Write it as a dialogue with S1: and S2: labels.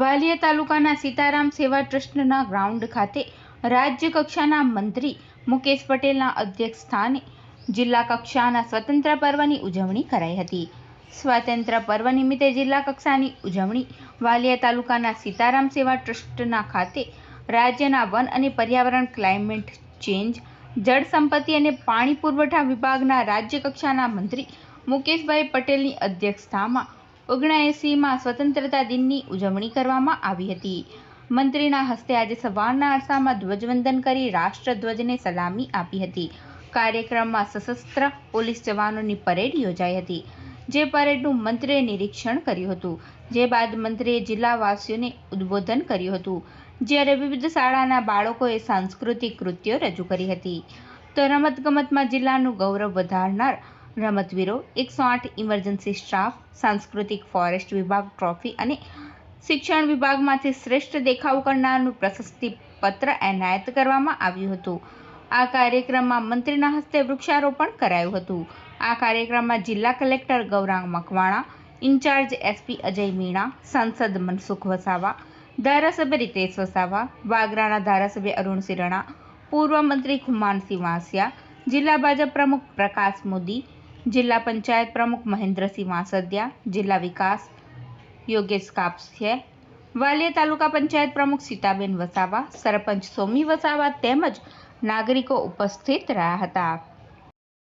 S1: વાલિયા તાલુકાના સીતારામ સેવા ટ્રસ્ટના ગ્રાઉન્ડ ખાતે રાજ્ય કક્ષાના મંત્રી મુકેશ પટેલના અધ્યક્ષ સ્થાને જિલ્લા કક્ષાના સ્વતંત્ર પર્વની ઉજવણી કરાઈ હતી. સ્વાતંત્ર્ય પર્વ નિમિત્તે જિલ્લા કક્ષાની ઉજવણી વાલિયા તાલુકાના સીતારામ સેવા ટ્રસ્ટના ખાતે રાજ્યના વન અને પર્યાવરણ ક્લાઇમેટ ચેન્જ, જળ સંપત્તિ અને પાણી પુરવઠા વિભાગના રાજ્ય કક્ષાના મંત્રી મુકેશભાઈ પટેલની અધ્યક્ષતામાં ઓગણએંસીમાં સ્વતંત્રતા દિનની ઉજવણી કરવામાં આવી હતી. મંત્રીના હસ્તે આજે સવારના અરસામાં ધ્વજવંદન કરી રાષ્ટ્રધ્વજને સલામી આપી હતી. કાર્યક્રમમાં સશસ્ત્ર પોલીસ જવાનોની પરેડ યોજાઈ હતી, જે પરેડનું મંત્રીએ નિરીક્ષણ કર્યું હતું. જે બાદ મંત્રીએ જિલ્લાવાસીઓને ઉદ્બોધન કર્યું હતું, જ્યારે વિવિધ શાળાના બાળકોએ સાંસ્કૃતિક કૃત્યો રજૂ કરી હતી. તો રમતગમતમાં જિલ્લાનું ગૌરવ વધારનાર રમતવીરો એકસો આઠ ઇમરજન્સી સ્ટાફ, સાંસ્કૃતિક ફોરેસ્ટ વિભાગ ટ્રોફી અને શિક્ષણ વિભાગમાંથી શ્રેષ્ઠ દેખાવ કરનારનું પ્રશસ્તિ પત્ર એનાયત કરવામાં આવ્યું હતું. આ કાર્યક્રમમાં મંત્રીના હસ્તે વૃક્ષારોપણ કરાયું હતું. આ કાર્યક્રમમાં જિલ્લા collector Gaurang Makwana, in charge SP Ajay Meena, સાંસદ મનસુખ વસાવા, ધારાસભ્ય રીતેશ વસાવા, વાગરાના ધારાસભ્ય અરુણ રણા પૂર્વ મંત્રી ખુમાનસિંહ વાંસિયા, જિલ્લા ભાજપ પ્રમુખ પ્રકાશ મોદી જિલ્લા પંચાયત પ્રમુખ મહેન્દ્રસિંહ વાંસદિયા, જિલ્લા વિકાસ યોગેશ કાપસે વાલિયા તાલુકા પંચાયત પ્રમુખ સીતાબેન વસાવા, સરપંચ સોમી વસાવા તેમજ નાગરિકો ઉપસ્થિત રહ્યા હતા.